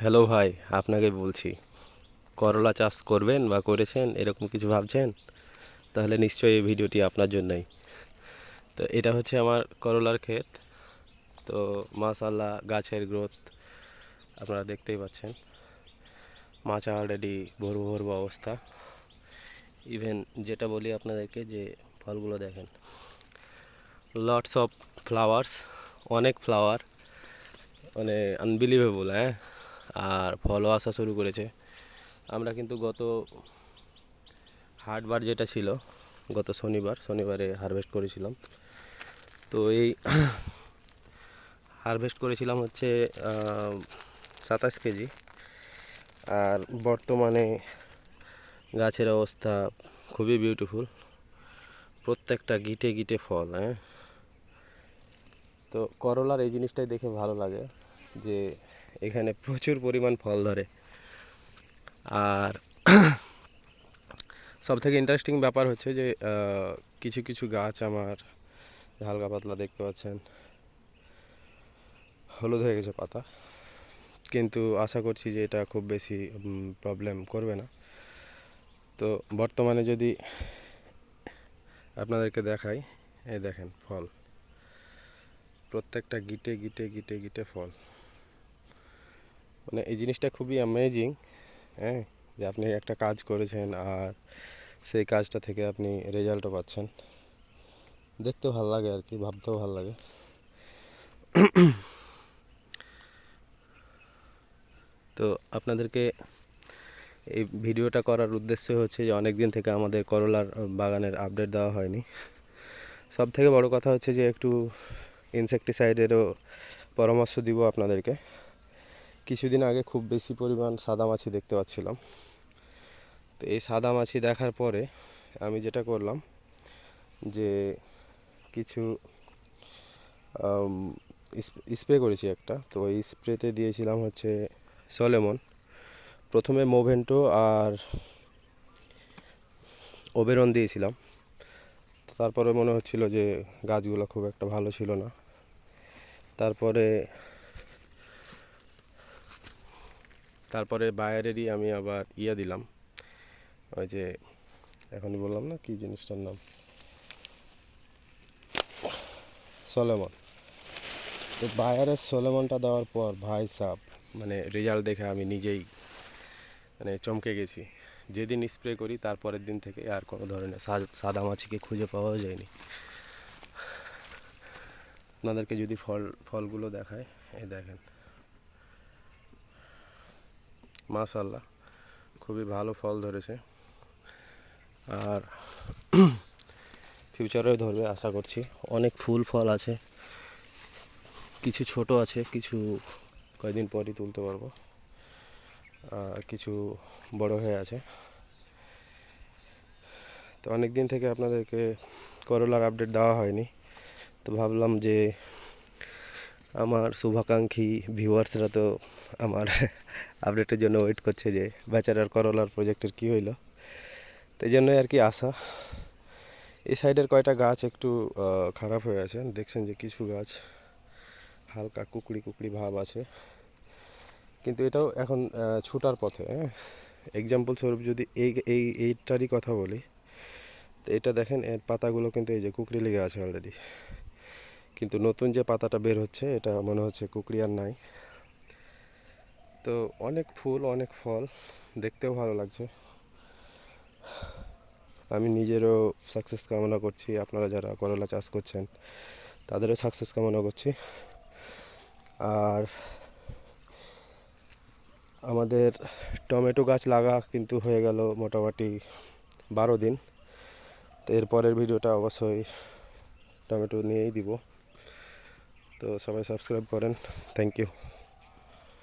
Hello ভাই, আপনাকে বলছি। করলা চাষ করবেন বা করেছেন, এরকম কিছু ভাবছেন? তাহলে নিশ্চয়ই এই ভিডিওটি আপনার জন্যই। তো এটা হচ্ছে আমার করলার ক্ষেত। তো মাশাল্লাহ গাছের গ্রোথ আপনারা দেখতেই পাচ্ছেন। মাচা অলরেডি ভরবো ভরবো অবস্থা। ইভেন যেটা বলি আপনাদেরকে যে ফলগুলো দেখেন। লটস অফ ফ্লাওয়ার্স অনেক ফ্লাওয়ার মানে আনবিলিভেবল হ্যাঁ? আর ফলও আসা শুরু করেছে। আমরা কিন্তু গত হাটবার যেটা ছিল, গত শনিবার, শনিবারে হারভেস্ট করেছিলাম। তো এই হারভেস্ট করেছিলাম হচ্ছে সাতাশ কেজি। আর বর্তমানে গাছের অবস্থা খুবই বিউটিফুল প্রত্যেকটা গিটে গিটে ফল হ্যাঁ? তো করলার এই জিনিসটাই দেখে ভালো লাগে যে এখানে প্রচুর পরিমাণ ফল ধরে। আর সব থেকে ইন্টারেস্টিং ব্যাপার হচ্ছে যে কিছু কিছু গাছ আমার হালকা পাতলা দেখতে পাচ্ছেন। হলুদ হয়ে গেছে পাতা। কিন্তু আশা করছি যে এটা খুব বেশি প্রবলেম করবে না। তো বর্তমানে যদি আপনাদেরকে দেখাই, এই দেখেন ফল। প্রত্যেকটা গিটে গিটে গিটে গিটে ফল। মানে এই জিনিসটা খুবই অ্যামেজিং হ্যাঁ যে আপনি একটা কাজ করেছেন আর সেই কাজটা থেকে আপনি রেজাল্টও পাচ্ছেন। দেখতেও ভালো লাগে আর কি, ভাবতেও ভালো লাগে। তো আপনাদেরকে এই ভিডিওটা করার উদ্দেশ্য হচ্ছে যে অনেক দিন থেকে আমাদের করলার বাগানের আপডেট দেওয়া হয়নি। সব থেকে বড় কথা হচ্ছে যে একটু ইনসেকটিসাইডেরও পরামর্শ দিব আপনাদেরকে। কিছুদিন আগে খুব বেশি পরিমাণ সাদা মাছি দেখতে পাচ্ছিলাম। তো এই সাদা মাছি দেখার পরে আমি যেটা করলাম যে কিছু স্প্রে করেছি একটা। তো ওই স্প্রেতে দিয়েছিলাম হচ্ছে সলেমন। প্রথমে মোভেন্টো আর ওবেরন দিয়েছিলাম। তারপরে মনে হচ্ছিল যে গাছগুলো খুব একটা ভালো ছিল না। তারপরে তারপরে বায়ারেরই আমি আবার ইয়ে দিলাম। ওই যে এখনই বললাম না কি জিনিসটার নাম? সলেমন। তো বায়ারের সলেমনটা দেওয়ার পর ভাই সাপ মানে রেজাল্ট দেখে আমি নিজেই মানে চমকে গেছি। যেদিন স্প্রে করি তারপরের দিন থেকে আর কোনো ধরনের সাদা মাছিকে খুঁজে পাওয়াও যায়নি। আপনাদেরকে যদি ফল, ফলগুলো দেখায়, এই দেখেন। মাশাল্লাহ খুবই ভালো ফল ধরেছে। আর ফিউচারেও ধরবে আশা করছি। অনেক ফুল ফল আছে, কিছু ছোট আছে, কিছু কয়েকদিন পরই তুলতে পারব। আর কিছু বড় হয়ে আছে। তো অনেক দিন থেকে আপনাদেরকে করলার আপডেট দেওয়া হয়নি। তো ভাবলাম যে আমার শুভাকাঙ্ক্ষী ভিউয়ার্সরা তো আমার আপডেটের জন্য ওয়েট করছে যে বেচারার করলার প্রজেক্টের কি হইল। তো এই জন্যই আর কি আশা। এই সাইডের কয়টা গাছ একটু খারাপ হয়ে আছে। দেখছেন যে কিছু গাছ হালকা কুকড়ি কুকড়ি ভাব আছে। কিন্তু এটাও এখন ছুটার পথে হ্যাঁ? এক্সাম্পল স্বরূপ যদি এই এই, এইটারই কথা বলি, তো এটা দেখেন, এর পাতাগুলো কিন্তু এই যে কুকড়ি লেগে আছে অলরেডি কিন্তু নতুন যে পাতাটা বের হচ্ছে, এটা মনে হচ্ছে কুকড়ি আর নাই। তো অনেক ফুল, অনেক ফল, দেখতেও ভালো লাগছে। আমি নিজেরও সাকসেস কামনা করছি, আপনারা যারা করলা চাষ করছেন, তাদেরও সাকসেস কামনা করছি। আর আমাদের টমেটো গাছ লাগা কিন্তু হয়ে গেল মোটামুটি বারো দিন। তো এরপরের ভিডিওটা অবশ্যই টমেটো নিয়েই দিব। তো সবাই সাবস্ক্রাইব করেন থ্যাংক ইউ